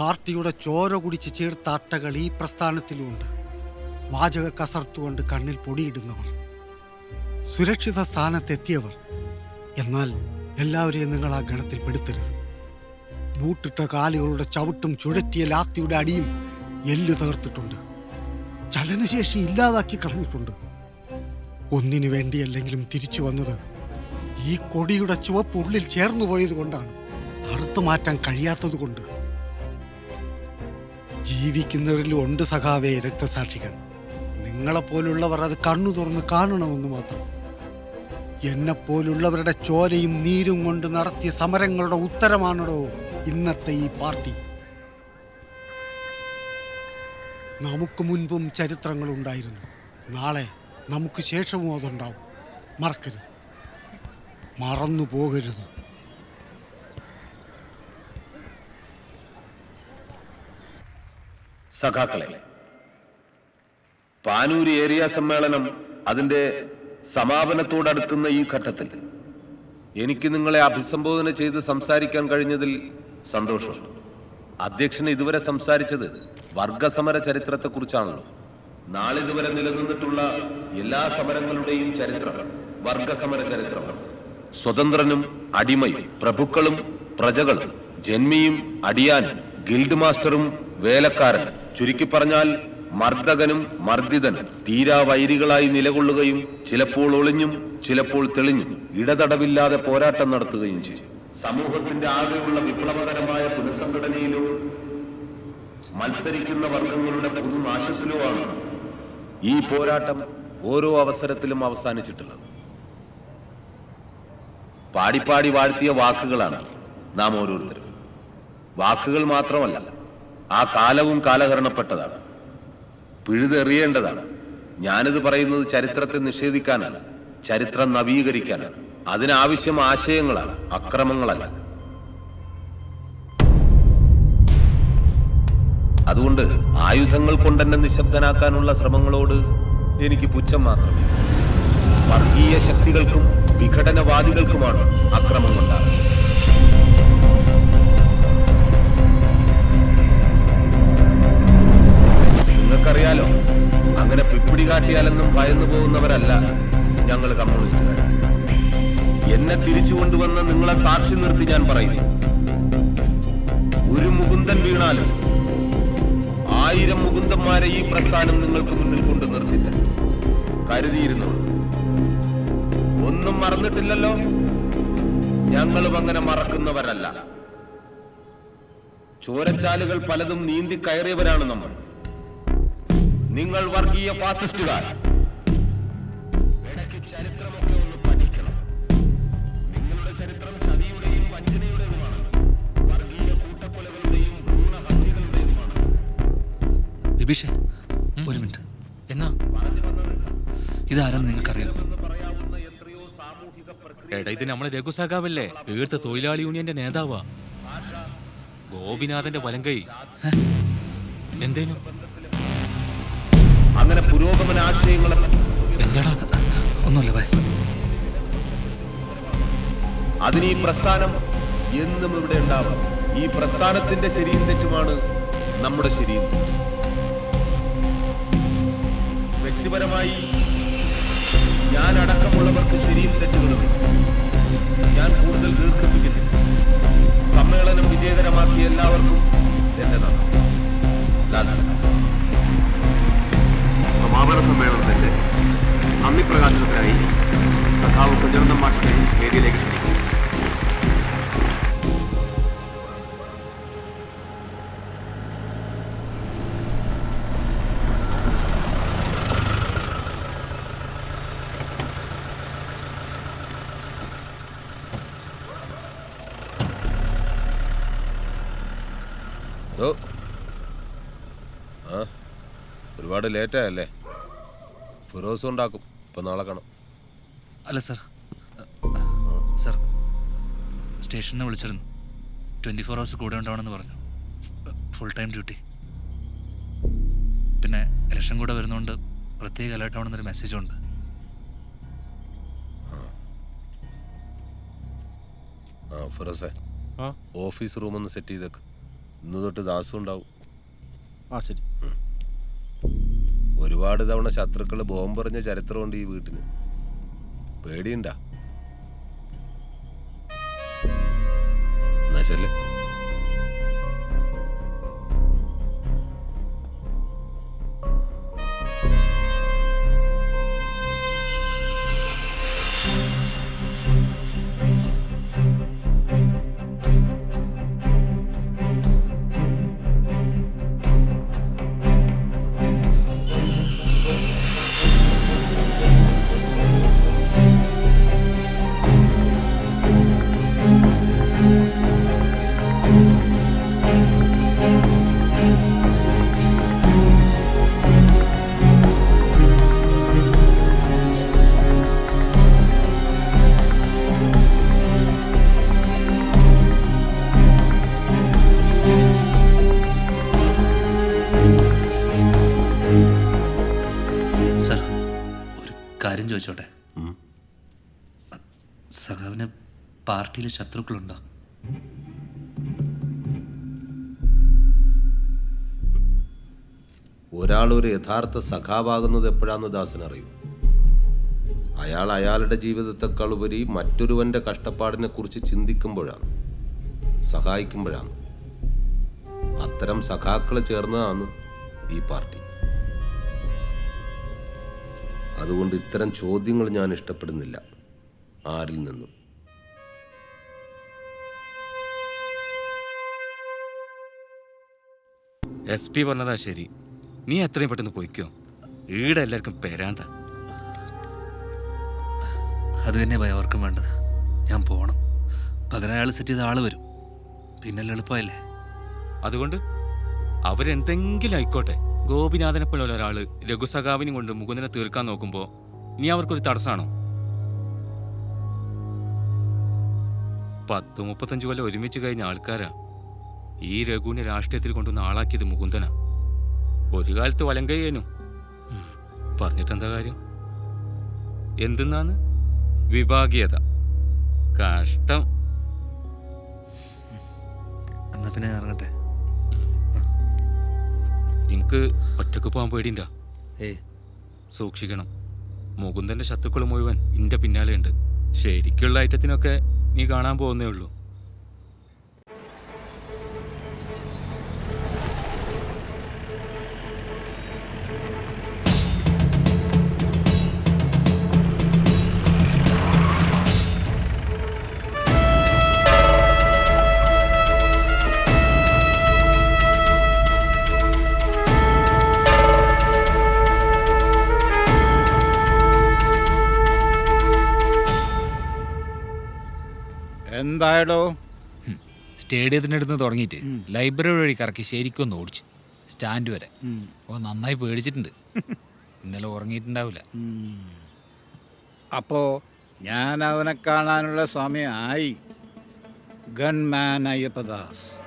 പാർട്ടിയുടെ ചോര കുടിച്ച് ചേർത്ത അട്ടകൾ ഈ പ്രസ്ഥാനത്തിലുമുണ്ട് വാചക കസർത്തുകൊണ്ട് കണ്ണിൽ പൊടിയിടുന്നവർ സുരക്ഷിത സ്ഥാനത്തെത്തിയവർ. എന്നാൽ എല്ലാവരെയും നിങ്ങൾ ആ ഗണത്തിൽ പെടുത്തരുത്. ബൂട്ടിട്ട കാലുകളുടെ ചവിട്ടും ചുഴറ്റിയ ലാത്തിയുടെ അടിയും എല്ല് തകർത്തിട്ടുണ്ട്. ചലനശേഷി ഇല്ലാതാക്കി കളഞ്ഞിട്ടുണ്ട്. ഒന്നിനു വേണ്ടിയല്ലെങ്കിലും തിരിച്ചു വന്നത് ഈ കൊടിയുടെ ചുവപ്പ് ഉള്ളിൽ ചേർന്നു പോയത് കൊണ്ടാണ് അറുത്തു മാറ്റാൻ കഴിയാത്തത് കൊണ്ട് ജീവിക്കുന്നവരിലും ഉണ്ട് സഖാവേ രക്തസാക്ഷികൾ. നിങ്ങളെപ്പോലുള്ളവർ അത് കണ്ണു തുറന്ന് കാണണമെന്ന് മാത്രം. എന്നെപ്പോലുള്ളവരുടെ ചോരയും നീരും കൊണ്ട് നടത്തിയ സമരങ്ങളുടെ ഉത്തരമാണോ ഇന്നത്തെ ഈ പാർട്ടി. നമുക്ക് മുൻപും ചരിത്രങ്ങളുണ്ടായിരുന്നു. നാളെ നമുക്ക് ശേഷവും അതുണ്ടാവും. മറക്കരുത്. മറന്നു പോകരുത് സഖാക്കളെ. പാനൂര് ഏരിയ സമ്മേളനം അതിന്റെ സമാപനത്തോടടുക്കുന്ന ഈ ഘട്ടത്തിൽ എനിക്ക് നിങ്ങളെ അഭിസംബോധന ചെയ്ത് സംസാരിക്കാൻ കഴിഞ്ഞതിൽ സന്തോഷമുണ്ട് അധ്യക്ഷൻ ഇതുവരെ സംസാരിച്ചത് വർഗസമര ചരിത്രത്തെക്കുറിച്ചാണല്ലോ. നാളിതുവരെ നിലനിന്നിട്ടുള്ള എല്ലാ സമരങ്ങളുടെയും ചരിത്രം വർഗസമര ചരിത്രമാണ്. സ്വതന്ത്രനും അടിമയും പ്രഭുക്കളും പ്രജകളും ജന്മിയും അടിയാനും ഗിൽഡ് മാസ്റ്ററും വേലക്കാരൻ ചുരുക്കി പറഞ്ഞാൽ മർദ്ദകനും മർദ്ദിതനും തീരാ വൈരികളായി നിലകൊള്ളുകയും ചിലപ്പോൾ ഒളിഞ്ഞും ചിലപ്പോൾ തെളിഞ്ഞും ഇടതടവില്ലാതെ പോരാട്ടം നടത്തുകയും ചെയ്യും. സമൂഹത്തിന്റെ ആകെയുള്ള വിപ്ലവകരമായ പുനഃസംഘടനയിലോ മത്സരിക്കുന്ന വർഗങ്ങളുടെ പുതുനാശത്തിലോ ആണ് ഈ പോരാട്ടം ഓരോ അവസരത്തിലും അവസാനിച്ചിട്ടുള്ളത്. പാടിപ്പാടി വാഴ്ത്തിയ വാക്കുകളാണ് നാം ഓരോരുത്തരും. വാക്കുകൾ മാത്രമല്ല ആ കാലവും കാലഹരണപ്പെട്ടതാണ്. പിഴുതെറിയേണ്ടതാണ്. ഞാനിത് പറയുന്നത് ചരിത്രത്തെ നിഷേധിക്കാനല്ല ചരിത്രം നവീകരിക്കാനാണ്. അതിനാവശ്യം ആശയങ്ങളാണ് അക്രമങ്ങളല്ല. അതുകൊണ്ട് ആയുധങ്ങൾ കൊണ്ടെന്നെ നിശബ്ദനാക്കാനുള്ള ശ്രമങ്ങളോട് എനിക്ക് പുച്ഛം മാത്രമേ വർഗീയ ശക്തികൾക്കും വിഘടനവാദികൾക്കുമാണ് അക്രമം ഉണ്ടാകുന്നത്. നിർത്തി ഞാൻ പറയുന്നു. ഒരു മുകുന്ദൻ വീണാലും ആയിരം മുകുന്ദന്മാരെ ഈ പ്രസ്ഥാനം നിങ്ങൾക്ക് മുന്നിൽ കൊണ്ട് നിർത്തില്ല. കരുതിയിരുന്നു ഒന്നും മറന്നിട്ടില്ലല്ലോ? ഞങ്ങളും അങ്ങനെ മറക്കുന്നവരല്ല. ചോരച്ചാലുകൾ പലതും നീന്തി കയറിയവരാണ് നമ്മൾ. നിങ്ങൾ വർഗീയ ഫാസിസ്റ്റുകാർ. ഇടയ്ക്ക് ചരിത്രമൊക്കെ ബിബീഷേ ഒരു മിനിറ്റ്. എന്നാ? ഇതാരെന്ന് നിങ്ങൾക്കറിയാം. എടാ ഇത് നമ്മളെ രഘുസഖാവല്ലേ വീർത്ത തൊഴിലാളി യൂണിയന്റെ നേതാവാ. ഗോപിനാഥന്റെ വലങ്കൈ. എന്തേലും എന്തേനു? അങ്ങനെ പുരോഗമന ആശയങ്ങളെ എന്താടാ? ഒന്നുമില്ല ബൈ അതിന് ഈ പ്രസ്ഥാനം എന്നും ഇവിടെ ഉണ്ടാവും ഈ പ്രസ്ഥാനത്തിന്റെ ശരിയും തെറ്റുമാണ് നമ്മുടെ ശരിയും തെറ്റും. വ്യക്തിപരമായി ഞാൻ അടക്കമുള്ളവർക്ക് ശരിയും തെറ്റുകളും ഞാൻ കൂടുതൽ ദീർഘിപ്പിക്കുന്നില്ല. സമ്മേളനം വിജയകരമാക്കിയ എല്ലാവർക്കും എന്റെ നന്ദി. സമാപന സമ്മേളനത്തിന്റെ നന്ദി പ്രകാശനത്തിനായി സഖാവ് പ്രചരണം മാഷിനെ വേദിയിലേക്ക് ക്ഷണിക്കുന്നു. ഒരുപാട് ലേറ്റായല്ലേ ഫിറോസും ഉണ്ടാക്കും. ഇപ്പൊ നാളെ കാണാം. അല്ല സർ സർ സ്റ്റേഷനിൽ നിന്ന് വിളിച്ചിരുന്നു. ട്വന്റി ഫോർ ഹവേഴ്സ് കൂടെ ഉണ്ടാവണമെന്ന് പറഞ്ഞു. ഫുൾ ടൈം ഡ്യൂട്ടി പിന്നെ ഇലക്ഷൻ കൂടെ വരുന്നതുകൊണ്ട് പ്രത്യേക അലേർട്ട് ആവണമെന്നൊരു മെസ്സേജും ഉണ്ട്. ആ. ഫിറോസെ. ഓഫീസ് റൂമൊന്ന് ഒന്ന് സെറ്റ് ചെയ്തേക്ക്. ഇന്ന് തൊട്ട് ദാസും ഉണ്ടാവും. ആ ശരി. ഒരുപാട് തവണ ശത്രുക്കൾ ബോംബെറിഞ്ഞ ചരിത്രമുണ്ട് ഈ വീട്ടിന് പേടിയുണ്ടാ. എന്നാ ചെല്ലേ ചോദിച്ചോട്ടെ. സഖാവിന് പാർട്ടിയിൽ ശത്രുക്കളുണ്ടോ? ഒരാൾ ഒരു യഥാർത്ഥ സഖാവാകുന്നത് എപ്പോഴാന്ന് ദാസൻ അറിയൂ. അയാൾ അയാളുടെ ജീവിതത്തെക്കാൾ ഉപരി മറ്റൊരുവന്റെ കഷ്ടപ്പാടിനെ കുറിച്ച് ചിന്തിക്കുമ്പോഴാണ് സഹായിക്കുമ്പോഴാണ്. അത്തരം സഖാക്കളെ ചേർന്നതാണ് ഈ പാർട്ടി. അതുകൊണ്ട് ഇത്തരം ചോദ്യങ്ങൾ ഞാൻ ഇഷ്ടപ്പെടുന്നില്ല. ആരിൽ നിന്നും. എസ് പി പറഞ്ഞതാ ശരി. നീ എത്രയും പെട്ടെന്ന് പോയിക്കോ. ഈടെ എല്ലാവർക്കും പേരാന്ത. അത് തന്നെ ഭയവർക്കും വേണ്ടത്. ഞാൻ പോകണം പകരം അയാൾ സെറ്റ് ചെയ്ത ആൾ വരും. പിന്നെല്ലാം എളുപ്പമല്ലേ? അതുകൊണ്ട് അവരെന്തെങ്കിലും ആയിക്കോട്ടെ. ഗോപിനാഥനെ പോലുള്ള ഒരാൾ രഘുസഖാവിനും കൊണ്ട് മുകുന്ദനെ തീർക്കാൻ നോക്കുമ്പോൾ നീ അവർക്കൊരു തടസ്സാണോ? പത്ത് മുപ്പത്തഞ്ച് കൊല്ലം ഒരുമിച്ച് കഴിഞ്ഞ ആൾക്കാരാ. ഈ രഘുവിനെ രാഷ്ട്രീയത്തിൽ കൊണ്ടുവന്ന ആളാക്കിയത് മുകുന്ദന. ഒരു കാലത്ത് വലങ്കയ്യേനു പറഞ്ഞിട്ടെന്താ കാര്യം? എന്തെന്നാന്ന്? വിഭാഗീയത. കഷ്ടം. എന്നാ പിന്നെ ഇറങ്ങട്ടെ. നിനക്ക് ഒറ്റയ്ക്ക് പോകാൻ പേടിണ്ട ഏ. സൂക്ഷിക്കണം. മുകുന്ദന്റെ ശത്രുക്കൾ മുഴുവൻ ഇന്റെ പിന്നാലെ ഉണ്ട് ശരിക്കുള്ള ഐറ്റത്തിനൊക്കെ നീ കാണാൻ പോകുന്നേ ഉള്ളൂ. എന്തായടോ? സ്റ്റേഡിയത്തിനടുത്ത് തുടങ്ങിയിട്ട് ലൈബ്രറി വഴി കറക്കി ശരിക്കും ഒന്ന് ഓടിച്ചു സ്റ്റാൻഡ് വരെ. ഓ നന്നായി പേടിച്ചിട്ടുണ്ട്. ഇന്നലെ ഉറങ്ങിയിട്ടുണ്ടാവില്ല. അപ്പോ ഞാൻ അവനെ കാണാനുള്ള സമയമായി. ഗൺമാൻ അയ്യപ്പദാസ്.